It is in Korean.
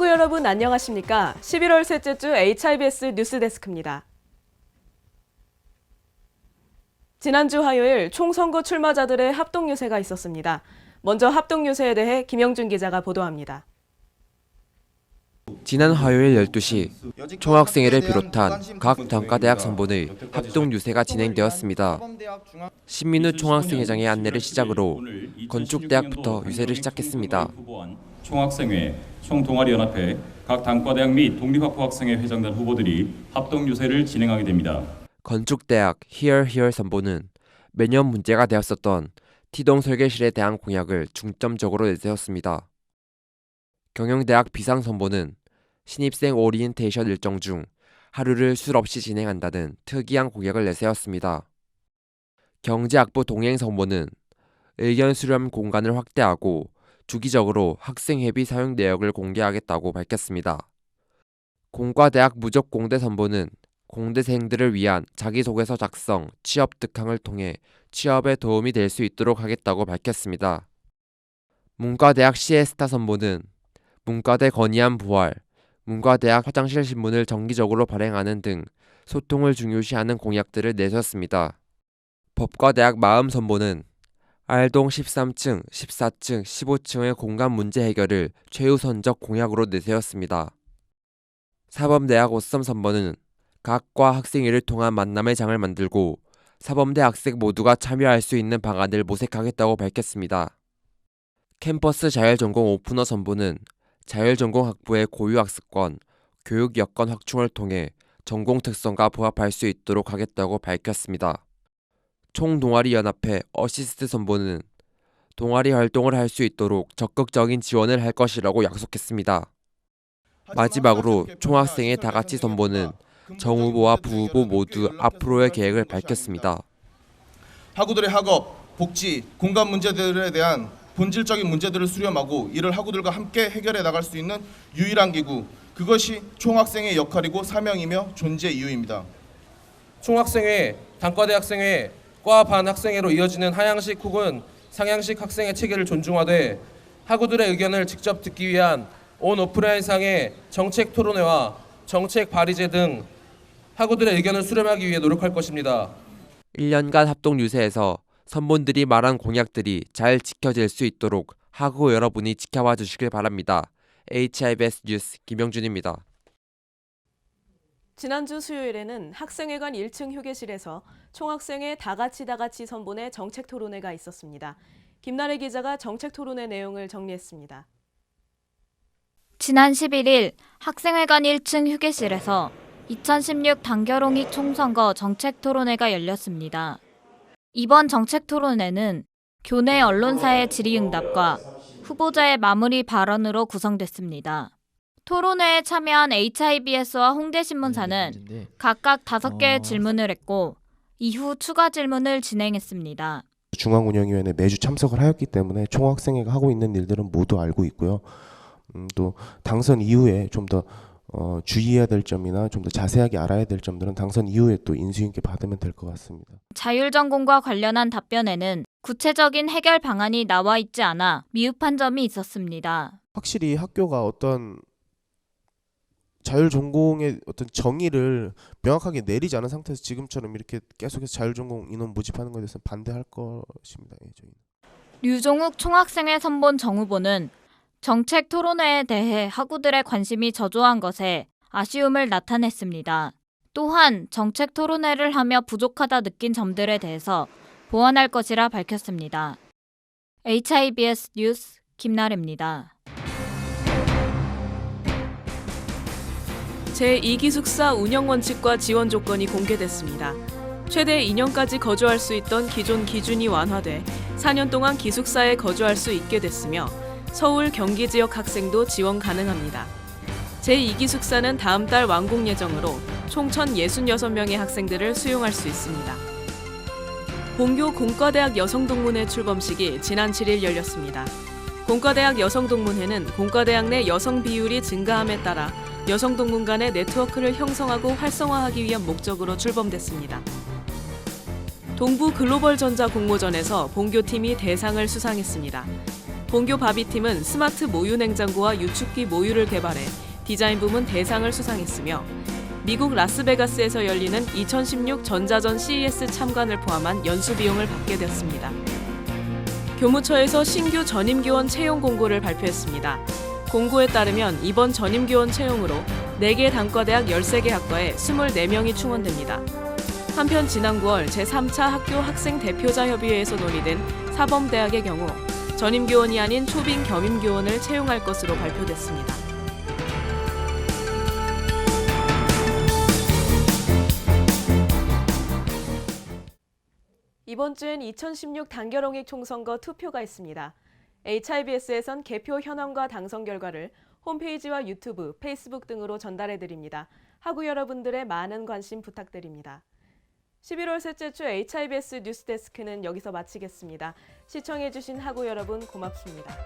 여러분 안녕하십니까? 11월 셋째 주 HIBS 뉴스데스크입니다. 지난주 화요일 총선거 출마자들의 합동 유세가 있었습니다. 먼저 합동 유세에 대해 김영준 기자가 보도합니다. 지난 화요일 12시 총학생회를 비롯한 각 단과대학 선본의 합동 유세가 진행되었습니다. 신민우 총학생회장의 안내를 시작으로 건축대학부터 유세를 시작했습니다. 총학생회, 총동아리연합회, 각 단과대학 및 독립학부학생회 회장단 후보들이 합동 유세를 진행하게 됩니다. 건축대학 Here Here 선보는 매년 문제가 되었었던 T동 설계실에 대한 공약을 중점적으로 내세웠습니다. 경영대학 비상선보는 신입생 오리엔테이션 일정 중 하루를 술 없이 진행한다는 특이한 공약을 내세웠습니다. 경제학부 동행선보는 의견 수렴 공간을 확대하고 주기적으로 학생회비 사용 내역을 공개하겠다고 밝혔습니다. 공과대학 무적 공대 선보는 공대생들을 위한 자기소개서 작성, 취업 득항을 통해 취업에 도움이 될 수 있도록 하겠다고 밝혔습니다. 문과대학 시에스타 선보는 문과대 건의안 부활, 문과대학 화장실 신문을 정기적으로 발행하는 등 소통을 중요시하는 공약들을 내세웠습니다. 법과대학 마음 선보는 알동 13층, 14층, 15층의 공간 문제 해결을 최우선적 공약으로 내세웠습니다. 사범대학 오썸 선보는 각과 학생회를 통한 만남의 장을 만들고 사범대 학생 모두가 참여할 수 있는 방안을 모색하겠다고 밝혔습니다. 캠퍼스 자율전공 오프너 선보는 자율전공 학부의 고유 학습권, 교육 여건 확충을 통해 전공 특성과 부합할 수 있도록 하겠다고 밝혔습니다. 총동아리 연합회 어시스트 선보는 동아리 활동을 할 수 있도록 적극적인 지원을 할 것이라고 약속했습니다. 마지막으로 총학생회 다같이 선보는 정 후보와 부 후보 모두 앞으로의 계획을 밝혔습니다. 학우들의 학업, 복지, 공간 문제들에 대한 본질적인 문제들을 수렴하고 이를 학우들과 함께 해결해 나갈 수 있는 유일한 기구 그것이 총학생의 역할이고 사명이며 존재 이유입니다. 총학생회, 단과대학생회, 과 반 학생회로 이어지는 하향식 혹은 상향식 학생회 체계를 존중하되 학우들의 의견을 직접 듣기 위한 온 오프라인상의 정책 토론회와 정책 발의제 등 학우들의 의견을 수렴하기 위해 노력할 것입니다. 1년간 합동 유세에서 선본들이 말한 공약들이 잘 지켜질 수 있도록 학우 여러분이 지켜봐 주시길 바랍니다. HIBS 뉴스 김영준입니다. 지난주 수요일에는 학생회관 1층 휴게실에서 총학생회 다같이 다같이 선본의 정책 토론회가 있었습니다. 김나래 기자가 정책 토론회 내용을 정리했습니다. 지난 11일 학생회관 1층 휴게실에서 2016 단결홍익 총선거 정책 토론회가 열렸습니다. 이번 정책 토론회는 교내 언론사의 질의응답과 후보자의 마무리 발언으로 구성됐습니다. 토론회에 참여한 HIBS와 홍대신문사는 각각 다섯 개의 질문을 했고 이후 추가 질문을 진행했습니다. 중앙운영위원회 매주 참석을 하였기 때문에 총학생회가 하고 있는 일들은 모두 알고 있고요. 음, 또 당선 이후에 좀더 어, 주의해야 될 점이나 좀 더 자세하게 알아야 될 점들은 당선 이후에 또 인수인께 받으면 될 것 같습니다. 자율전공과 관련한 답변에는 구체적인 해결 방안이 나와 있지 않아 미흡한 점이 있었습니다. 확실히 학교가 어떤 자율 전공의 어떤 정의를 명확하게 내리지 않은 상태에서 지금처럼 이렇게 계속해서 자율 전공 인원 모집하는 것에 대해서 반대할 것입니다. 예, 저희는. 류종욱 총학생회 선본 정 후보는 정책 토론회에 대해 학우들의 관심이 저조한 것에 아쉬움을 나타냈습니다. 또한 정책 토론회를 하며 부족하다 느낀 점들에 대해서 보완할 것이라 밝혔습니다. HIBS 뉴스 김나래입니다. 제2기 숙사 운영 원칙과 지원 조건이 공개됐습니다. 최대 2년까지 거주할 수 있던 기존 기준이 완화돼 4년 동안 기숙사에 거주할 수 있게 됐으며 서울 경기 지역 학생도 지원 가능합니다. 제2기 숙사는 다음 달 완공 예정으로 총 1,066명의 학생들을 수용할 수 있습니다. 본교 공과대학 여성동문회 출범식이 지난 7일 열렸습니다. 공과대학 여성동문회는 공과대학 내 여성 비율이 증가함에 따라 여성 동문 간의 네트워크를 형성하고 활성화하기 위한 목적으로 출범됐습니다. 동부 글로벌 전자 공모전에서 본교팀이 대상을 수상했습니다. 본교 바비팀은 스마트 모유 냉장고와 유축기 모유를 개발해 디자인 부문 대상을 수상했으며 미국 라스베가스에서 열리는 2016 전자전 CES 참관을 포함한 연수 비용을 받게 되었습니다. 교무처에서 신규 전임 교원 채용 공고를 발표했습니다. 공고에 따르면 이번 전임교원 채용으로 4개 단과대학 13개 학과에 24명이 충원됩니다. 한편 지난 9월 제3차 학교 학생 대표자 협의회에서 논의된 사범대학의 경우 전임교원이 아닌 초빙 겸임교원을 채용할 것으로 발표됐습니다. 이번 주엔 2016 단결홍익 총선거 투표가 있습니다. HIBS에선 개표 현황과 당선 결과를 홈페이지와 유튜브, 페이스북 등으로 전달해 드립니다. 하구 여러분들의 많은 관심 부탁드립니다. 11월 셋째 주 HIBS 뉴스데스크는 여기서 마치겠습니다. 시청해 주신 하구 여러분 고맙습니다.